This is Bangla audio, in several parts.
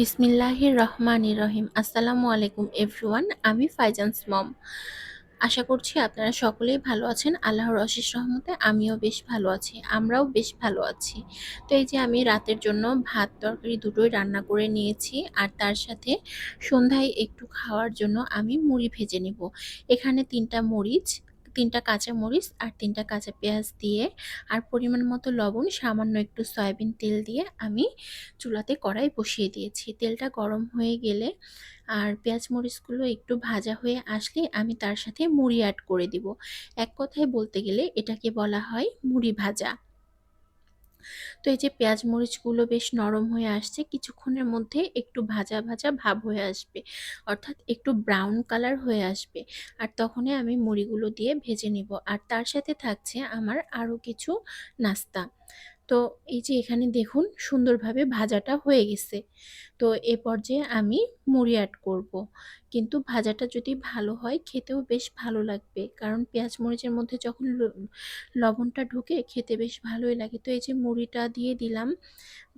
বিসমিল্লাহির রহমান রহিম আসসালামু আলাইকুম এভরিওয়ান, আমি ফাইজান্স মম। আশা করছি আপনারা সকলেই ভালো আছেন। আল্লাহর অশেষ রহমতে আমিও বেশ ভালো আছি, আমরাও বেশ ভালো আছি। তো এই যে আমি রাতের জন্য ভাত, তরকারি দুটোই রান্না করে নিয়েছি আর তার সাথে সন্ধ্যায় একটু খাওয়ার জন্য আমি মুড়ি ভেজে নিব। এখানে তিনটা মরিচ তিনটা কাঁচা মরিচ আর তিনটা কাঁচা পেঁয়াজ দিয়ে আর পরিমাণ মতো লবণ, সামান্য একটু সয়াবিন তেল দিয়ে আমি চুলাতে কড়াই বসিয়ে দিয়েছি। তেলটা গরম হয়ে গেলে আর পেঁয়াজ মরিচগুলো একটু ভাজা হয়ে আসলে আমি তার সাথে মুড়ি অ্যাড করে দিব। এক কথায় বলতে গেলে এটাকে বলা হয় মুড়ি ভাজা। তো এই যে পেঁয়াজ মরিচগুলো বেশ নরম হয়ে আসছে, কিছুক্ষণের মধ্যে একটু ভাজা ভাজা ভাব হয়ে আসবে, অর্থাৎ একটু ব্রাউন কালার হয়ে আসবে। আর তখনই আমি মুড়িগুলো দিয়ে ভেজে নিব। আর তার সাথে থাকছে আমার আরও কিছু নাস্তা। তো এই যে এখানে দেখুন সুন্দরভাবে ভাজাটা হয়ে গেছে। তো এ পর্যায়ে আমি মুড়ি অ্যাড করব। কিন্তু ভাজাটা যদি ভালো হয়, খেতেও বেশ ভালো লাগবে। কারণ পেঁয়াজ মরিচের মধ্যে যখন লবণটা ঢুকে, খেতে বেশ ভালোই লাগে। তো এই যে মুড়িটা দিয়ে দিলাম,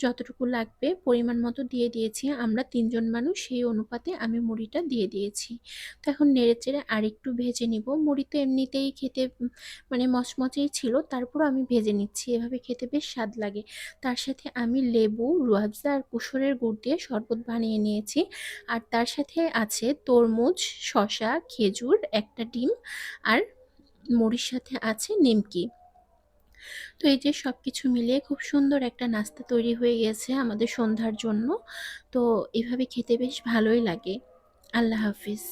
যতটুকু লাগবে, পরিমাণ মতো দিয়ে দিয়েছি। আমরা তিনজন মানুষ, সেই অনুপাতে আমি মুড়িটা দিয়ে দিয়েছি। তো এখন নেড়ে চেড়ে আরেকটু ভেজে নিব। মুড়ি তো এমনিতেই খেতে মানে মচমচেই ছিল, তারপরও আমি ভেজে নিচ্ছি। এভাবে খেতে বেশ স্বাদ লাগে। তার সাথে আমি লেবু, রুয়াবজা আর কুসুরের গুড় দিয়ে শরবত বানিয়ে নিয়েছি। আর তার সাথে আছে তরমুজ শশা খেজুর, একটা ডিম আর মুড়ির সাথে আছে নিমকি। তো এই যে সব কিছু মিলিয়ে খুব সুন্দর একটা নাস্তা তৈরি হয়ে গেছে আমাদের সন্ধ্যার জন্য। তো এভাবে খেতে বেশ ভালোই লাগে। আল্লাহ হাফিজ।